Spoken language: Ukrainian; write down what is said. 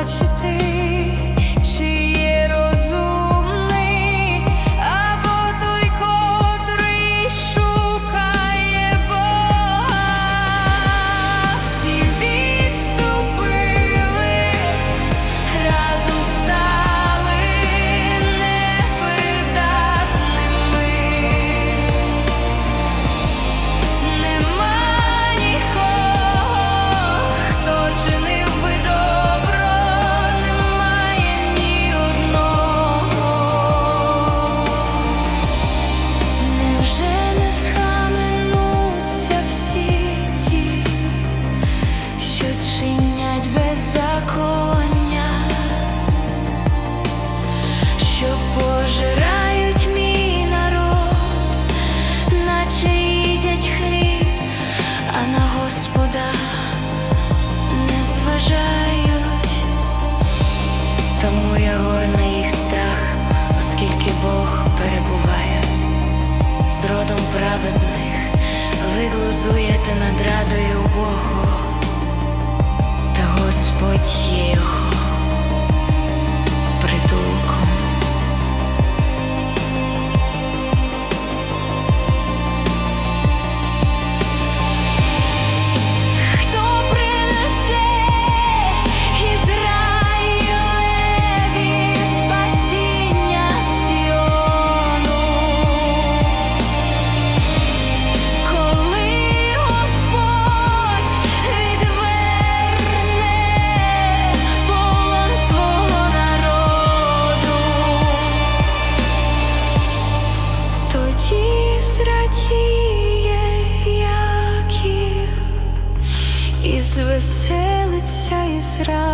бачити. тому я горний їх страх, оскільки Бог перебуває з родом праведних, виглузуєте над радою Богу. веселиться і зра.